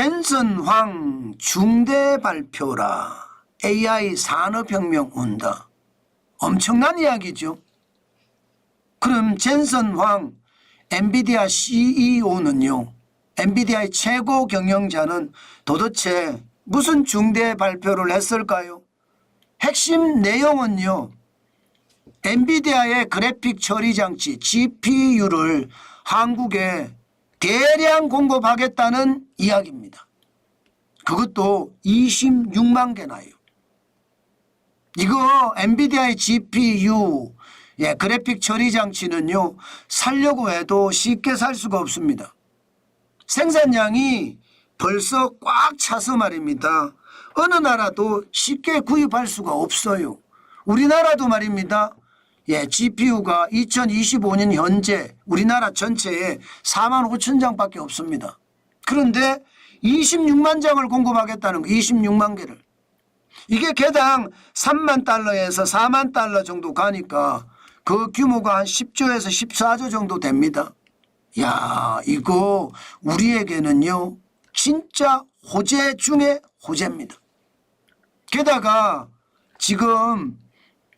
젠슨 황 중대 발표라 AI 산업혁명 온다. 엄청난 이야기죠. 그럼 젠슨 황 엔비디아 CEO는요. 엔비디아의 최고 경영자는 도대체 무슨 중대 발표를 했을까요? 핵심 내용은요. 엔비디아의 그래픽 처리 장치 GPU를 한국에 대량 공급하겠다는 이야기입니다. 그것도 26만 개나요. 이거 엔비디아의 GPU 예, 그래픽 처리 장치는요. 살려고 해도 쉽게 살 수가 없습니다. 생산량이 벌써 꽉 차서 말입니다. 어느 나라도 쉽게 구입할 수가 없어요. 우리나라도 말입니다. 예, GPU가 2025년 현재 우리나라 전체에 4만 5천 장밖에 없습니다. 그런데 26만 장을 공급하겠다는 거, 26만 개를. 이게 개당 3만 달러에서 4만 달러 정도 가니까 그 규모가 한 10조에서 14조 정도 됩니다. 야, 이거 우리에게는요, 진짜 호재 중에 호재입니다. 게다가 지금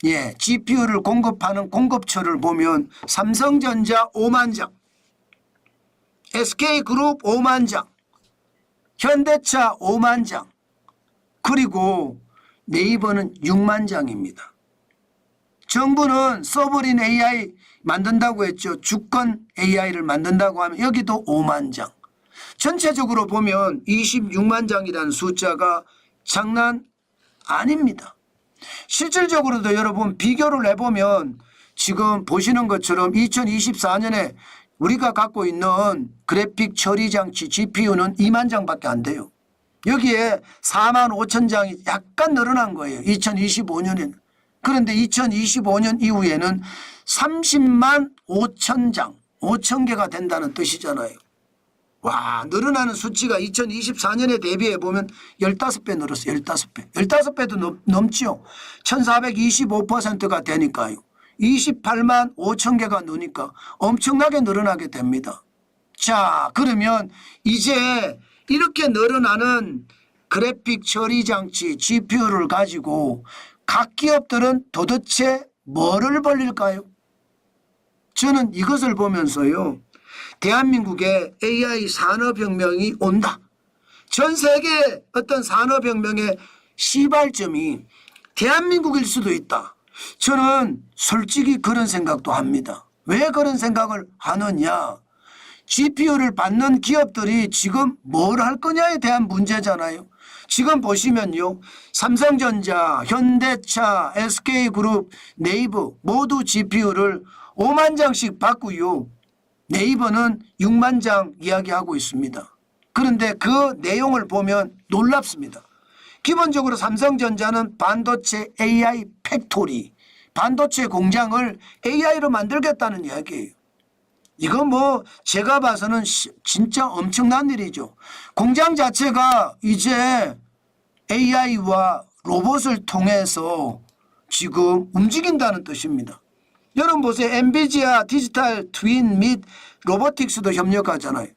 예, GPU를 공급하는 공급처를 보면 삼성전자 5만 장, SK그룹 5만 장, 현대차 5만 장, 그리고 네이버는 6만 장입니다. 정부는 서버린 AI 만든다고 했죠. 주권 AI를 만든다고 하면 여기도 5만 장. 전체적으로 보면 26만 장이라는 숫자가 장난 아닙니다. 실질적으로도 여러분 비교를 해보면 지금 보시는 것처럼 2024년에 우리가 갖고 있는 그래픽 처리 장치 GPU는 2만 장밖에 안 돼요. 여기에 4만 5천 장이 약간 늘어난 거예요. 2025년에는. 그런데 2025년 이후에는 30만 5천 장, 5천 개가 된다는 뜻이잖아요. 와, 늘어나는 수치가 2024년에 대비해 보면 15배 늘었어요. 15배. 15배도 넘, 넘지요. 1425%가 되니까요. 28만 5천 개가 느니까 엄청나게 늘어나게 됩니다. 자, 그러면 이제 이렇게 늘어나는 그래픽 처리 장치 GPU를 가지고 각 기업들은 도대체 뭐를 벌릴까요? 저는 이것을 보면서요. 대한민국에 AI 산업혁명이 온다. 전 세계 어떤 산업혁명의 시발점이 대한민국일 수도 있다. 저는 솔직히 그런 생각도 합니다. 왜 그런 생각을 하느냐. GPU를 받는 기업들이 지금 뭘 할 거냐에 대한 문제잖아요. 지금 보시면요. 삼성전자, 현대차, SK그룹, 네이버 모두 GPU를 5만 장씩 받고요. 네이버는 6만 장 이야기하고 있습니다. 그런데 그 내용을 보면 놀랍습니다. 기본적으로 삼성전자는 반도체 AI 팩토리, 반도체 공장을 AI로 만들겠다는 이야기예요. 이거 뭐 제가 봐서는 시- 진짜 엄청난 일이죠. 공장 자체가 이제 AI와 로봇을 통해서 지금 움직인다는 뜻입니다. 여러분 보세요. 엔비디아 디지털 트윈 및 로보틱스도 협력하잖아요.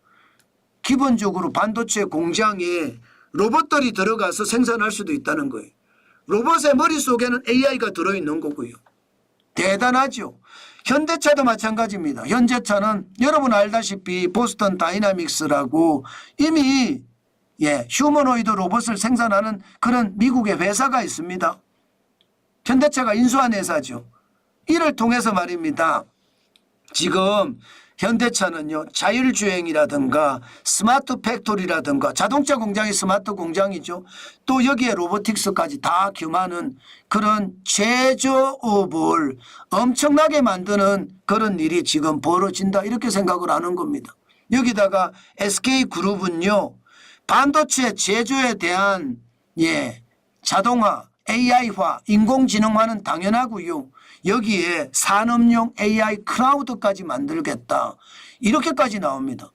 기본적으로 반도체 공장에 로봇들이 들어가서 생산할 수도 있다는 거예요. 로봇의 머릿속에는 AI가 들어있는 거고요. 대단하죠. 현대차도 마찬가지입니다. 현대차는 여러분 알다시피 보스턴 다이나믹스라고 이미 예, 휴머노이드 로봇을 생산하는 그런 미국의 회사가 있습니다. 현대차가 인수한 회사죠. 이를 통해서 말입니다. 지금 현대차는요 자율주행이라든가 스마트 팩토리라든가 자동차 공장이 스마트 공장이죠. 또 여기에 로보틱스까지 다 겸하는 그런 제조업을 엄청나게 만드는 그런 일이 지금 벌어진다 이렇게 생각을 하는 겁니다. 여기다가 SK그룹은요 반도체 제조에 대한 예 자동화 AI화, 인공지능화는 당연하고요. 여기에 산업용 AI 클라우드까지 만들겠다. 이렇게까지 나옵니다.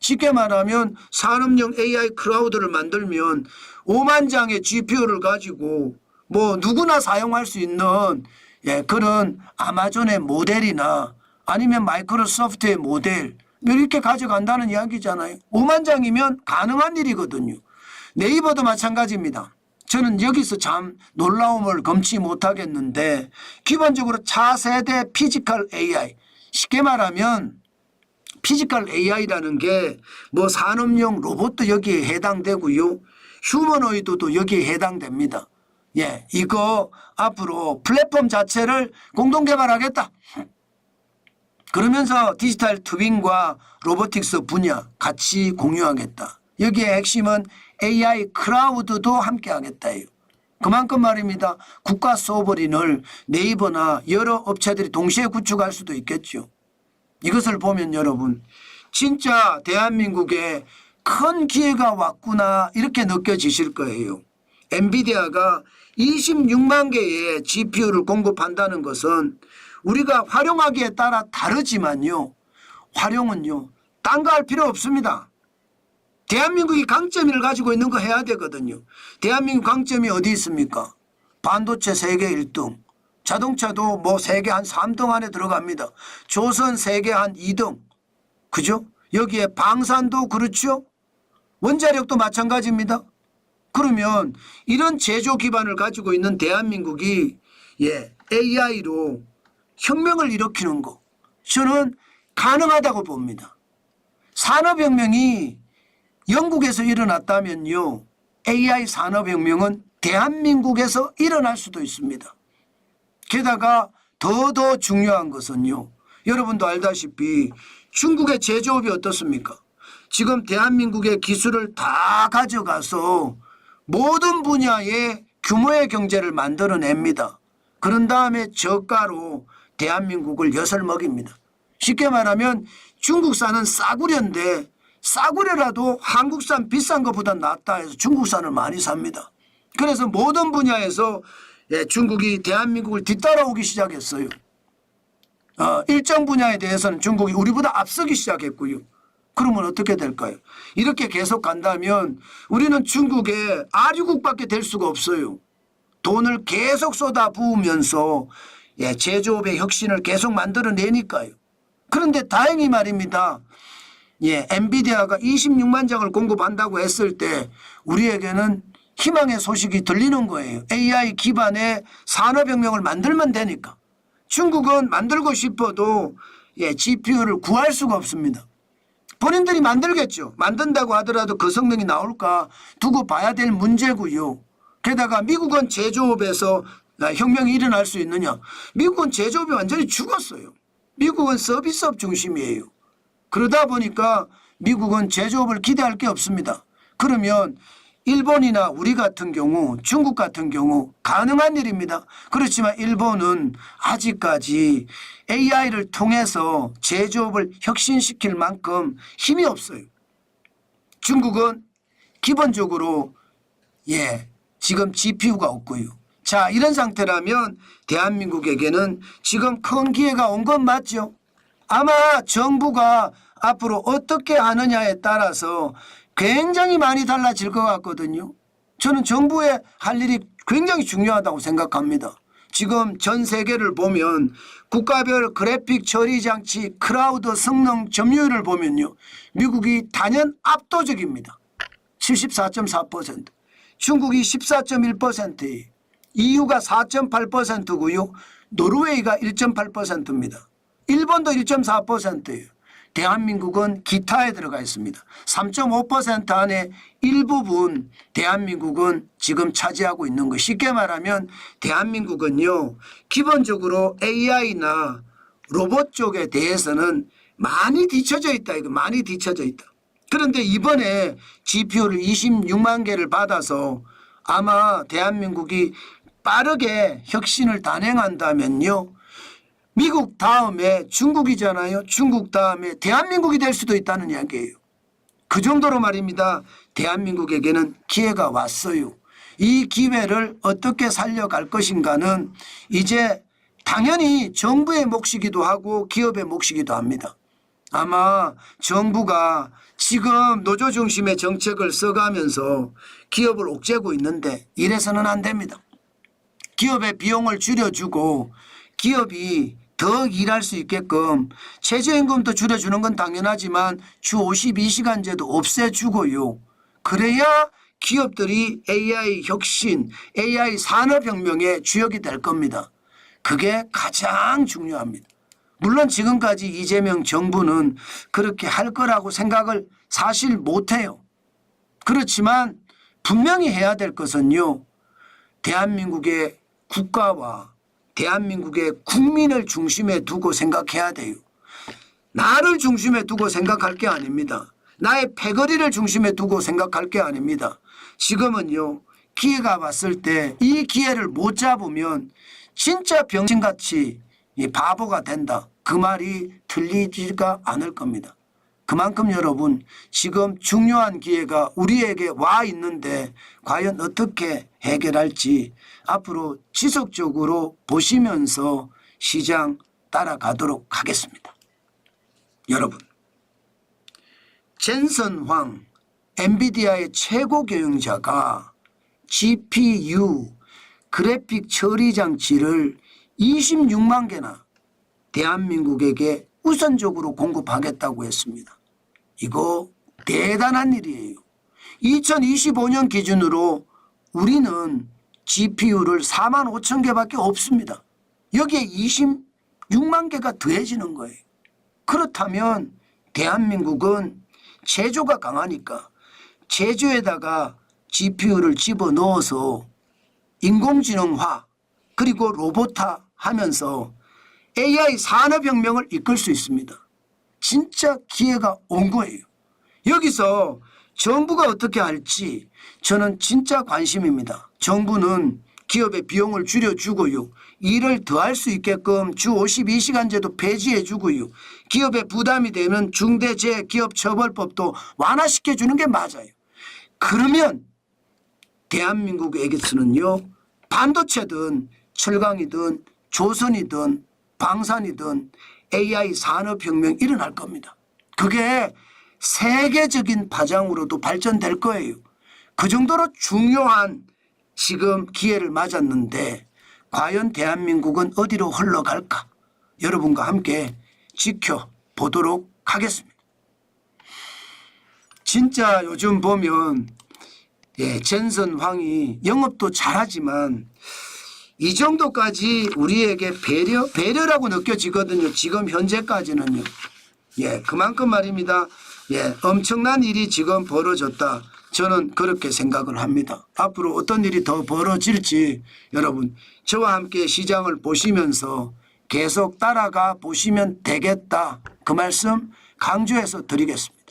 쉽게 말하면 산업용 AI 클라우드를 만들면 5만 장의 GPU를 가지고 뭐 누구나 사용할 수 있는 예, 그런 아마존의 모델이나 아니면 마이크로소프트의 모델 이렇게 가져간다는 이야기잖아요. 5만 장이면 가능한 일이거든요. 네이버도 마찬가지입니다. 저는 여기서 참 놀라움을 금치 못하겠는데 기본적으로 차세대 피지컬 AI 쉽게 말하면 피지컬 AI라는 게 뭐 산업용 로봇도 여기에 해당되고요. 휴머노이드도 여기에 해당됩니다. 예, 이거 앞으로 플랫폼 자체를 공동 개발하겠다. 그러면서 디지털 트윈과 로보틱스 분야 같이 공유하겠다. 여기에 핵심은 AI 크라우드도 함께 하겠다예요. 그만큼 말입니다. 국가 소버린을 네이버나 여러 업체들이 동시에 구축할 수도 있겠죠. 이것을 보면 여러분 진짜 대한민국에 큰 기회가 왔구나 이렇게 느껴지실 거예요. 엔비디아가 26만 개의 GPU를 공급한다는 것은 우리가 활용하기에 따라 다르지만요. 활용은요. 딴 거 할 필요 없습니다. 대한민국이 강점을 가지고 있는 거 해야 되거든요. 대한민국 강점이 어디 있습니까? 반도체 세계 1등, 자동차도 뭐 세계 한 3등 안에 들어갑니다. 조선 세계 한 2등. 그죠? 여기에 방산도 그렇죠? 원자력도 마찬가지입니다. 그러면 이런 제조 기반을 가지고 있는 대한민국이 예, AI로 혁명을 일으키는 거 저는 가능하다고 봅니다. 산업혁명이 영국에서 일어났다면요. AI 산업혁명은 대한민국에서 일어날 수도 있습니다. 게다가 더더 중요한 것은요. 여러분도 알다시피 중국의 제조업이 어떻습니까? 지금 대한민국의 기술을 다 가져가서 모든 분야의 규모의 경제를 만들어냅니다. 그런 다음에 저가로 대한민국을 엿을 먹입니다. 쉽게 말하면 중국산은 싸구려인데 싸구려라도 한국산 비싼 것보다 낫다 해서 중국산을 많이 삽니다. 그래서 모든 분야에서 예, 중국이 대한민국을 뒤따라오기 시작했어요. 어, 일정 분야에 대해서는 중국이 우리보다 앞서기 시작했고요. 그러면 어떻게 될까요? 이렇게 계속 간다면 우리는 중국의 아류국밖에 될 수가 없어요. 돈을 계속 쏟아 부으면서 예, 제조업의 혁신을 계속 만들어내니까요. 그런데 다행히 말입니다. 예, 엔비디아가 26만 장을 공급한다고 했을 때 우리에게는 희망의 소식이 들리는 거예요. AI 기반의 산업혁명을 만들면 되니까. 중국은 만들고 싶어도 예, GPU를 구할 수가 없습니다. 본인들이 만들겠죠. 만든다고 하더라도 그 성능이 나올까 두고 봐야 될 문제고요. 게다가 미국은 제조업에서 아, 혁명이 일어날 수 있느냐. 미국은 제조업이 완전히 죽었어요. 미국은 서비스업 중심이에요. 그러다 보니까 미국은 제조업을 기대할 게 없습니다. 그러면 일본이나 우리 같은 경우 중국 같은 경우 가능한 일입니다. 그렇지만 일본은 아직까지 AI를 통해서 제조업을 혁신시킬 만큼 힘이 없어요. 중국은 기본적으로 예 지금 GPU가 없고요. 자 이런 상태라면 대한민국에게는 지금 큰 기회가 온 건 맞죠. 아마 정부가 앞으로 어떻게 하느냐에 따라서 굉장히 많이 달라질 것 같거든요. 저는 정부의 할 일이 굉장히 중요하다고 생각합니다. 지금 전 세계를 보면 국가별 그래픽 처리 장치 크라우드 성능 점유율을 보면요. 미국이 단연 압도적입니다. 74.4%. 중국이 14.1%예요. EU가 4.8%고요. 노르웨이가 1.8%입니다. 일본도 1.4%예요. 대한민국은 기타에 들어가 있습니다. 3.5% 안에 일부분 대한민국은 지금 차지하고 있는 거. 쉽게 말하면 대한민국은요. 기본적으로 AI나 로봇 쪽에 대해서는 많이 뒤쳐져 있다. 이거 많이 뒤쳐져 있다. 그런데 이번에 GPU를 26만 개를 받아서 아마 대한민국이 빠르게 혁신을 단행한다면요. 미국 다음에 중국이잖아요. 중국 다음에 대한민국이 될 수도 있다는 이야기예요. 그 정도로 말입니다. 대한민국에게는 기회가 왔어요. 이 기회를 어떻게 살려갈 것인가는 이제 당연히 정부의 몫이기도 하고 기업의 몫이기도 합니다. 아마 정부가 지금 노조 중심의 정책을 써가면서 기업을 옥죄고 있는데 이래서는 안 됩니다. 기업의 비용을 줄여주고 기업이 더 일할 수 있게끔 최저임금도 줄여주는 건 당연하지만 주 52시간제도 없애주고요. 그래야 기업들이 AI 혁신, AI 산업혁명의 주역이 될 겁니다. 그게 가장 중요합니다. 물론 지금까지 이재명 정부는 그렇게 할 거라고 생각을 사실 못해요. 그렇지만 분명히 해야 될 것은요. 대한민국의 국가와 대한민국의 국민을 중심에 두고 생각해야 돼요. 나를 중심에 두고 생각할 게 아닙니다. 나의 패거리를 중심에 두고 생각할 게 아닙니다. 지금은요, 기회가 왔을 때 이 기회를 못 잡으면 진짜 병신같이 이 바보가 된다. 그 말이 틀리지가 않을 겁니다. 그만큼 여러분 지금 중요한 기회가 우리에게 와 있는데 과연 어떻게 해결할지 앞으로 지속적으로 보시면서 시장 따라가도록 하겠습니다. 여러분 젠슨 황 엔비디아의 최고 경영자가 GPU 그래픽 처리 장치를 26만 개나 대한민국에게 우선적으로 공급하겠다고 했습니다. 이거 대단한 일이에요. 2025년 기준으로 우리는 GPU를 4만 5천 개밖에 없습니다. 여기에 26만 개가 더해지는 거예요. 그렇다면 대한민국은 제조가 강하니까 제조에다가 GPU를 집어 넣어서 인공지능화 그리고 로봇화 하면서 AI 산업혁명을 이끌 수 있습니다. 진짜 기회가 온 거예요. 여기서 정부가 어떻게 할지 저는 진짜 관심입니다. 정부는 기업의 비용을 줄여주고요. 일을 더할 수 있게끔 주 52시간제도 폐지해주고요. 기업에 부담이 되는 중대재해기업처벌법도 완화시켜주는 게 맞아요. 그러면 대한민국 에게서는요 반도체든 철강이든 조선이든 방산이든 AI 산업혁명 일어날 겁니다. 그게 세계적인 파장으로도 발전될 거예요. 그 정도로 중요한 지금 기회를 맞았는데 과연 대한민국은 어디로 흘러갈까? 여러분과 함께 지켜보도록 하겠습니다. 진짜 요즘 보면 예, 젠슨 황이 영업도 잘하지만 이 정도까지 우리에게 배려 배려라고 느껴지거든요. 지금 현재까지는요. 예, 그만큼 말입니다. 예, 엄청난 일이 지금 벌어졌다. 저는 그렇게 생각을 합니다. 앞으로 어떤 일이 더 벌어질지 여러분 저와 함께 시장을 보시면서 계속 따라가 보시면 되겠다. 그 말씀 강조해서 드리겠습니다.